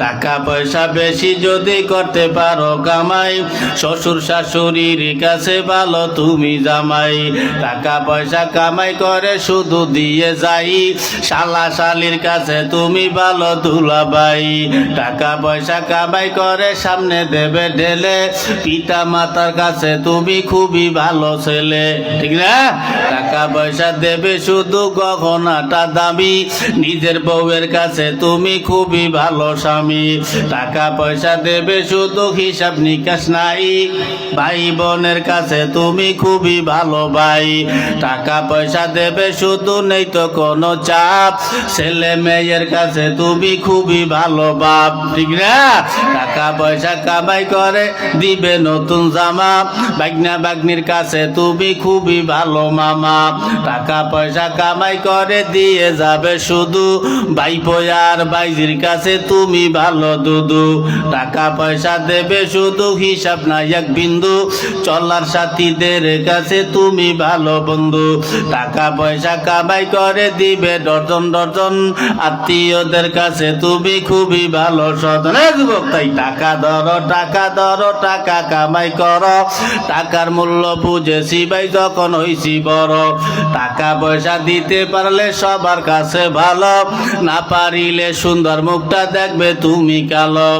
টাকা পয়সা বেশি যদি করতে পারো কামাই, শ্বশুর শাশুড়ির কাছে ভালো তুমি জামাই। টাকা পয়সা কামাই করে শুধু দিয়ে যাই, শালা শালির কাছে তুমি ভালো দুলাবাই টাকা পয়সা কামাই করে সামনে দেবে ঢেলে পিতা মাতার কাছে তুমি খুবই ভালো ছেলে। ঠিক না? টাকা পয়সা দেবে শুধু গহনাটা দামি, নিজের বউয়ের কাছে তুমি খুবই ভালো স্বামী। টাকা পয়সা দেবে শুধু হিসাব নিকাশ নাই। ভাই বোনের কাছে তুমি খুবই ভালো ভাই। টাকা পয়সা দেবে, শুধু নেই তো কোনো চাপ। ছেলে মেয়ের কাছে তুমি খুবই ভালো বাপ। ঠিক না? টাকা পয়সা কামাই করে, দিবে নতুন জামা। বাগনা বাগনির কাছে তুমি খুবই ভালো মামা। টাকা পয়সা কামাই করে, দিয়ে যাবে শুধু। ভাই আর বাইজির কাছে তুমি ভালো দুদু। টাকা পয়সা দেবে, শুধু হিসাব নাই এক বিন্দু। চলার সাথীদের কাছে তুমি ভালো বন্ধু। টাকা পয়সা কামাই করে দিবে ডজন ডজন। আত্মীয়দের কাছে তুমি খুবই ভালো সদন যুবক, তাই টাকা ধরো টাকা ধরো, টাকা কামাই করো। টাকার মূল্য বুঝেছি ভাই যখন হইছি বড়। টাকা পয়সা দিতে পারলে সবার কাছে ভালো। না পারিলে সুন্দর মুখটা দেখবে তুমি কালো।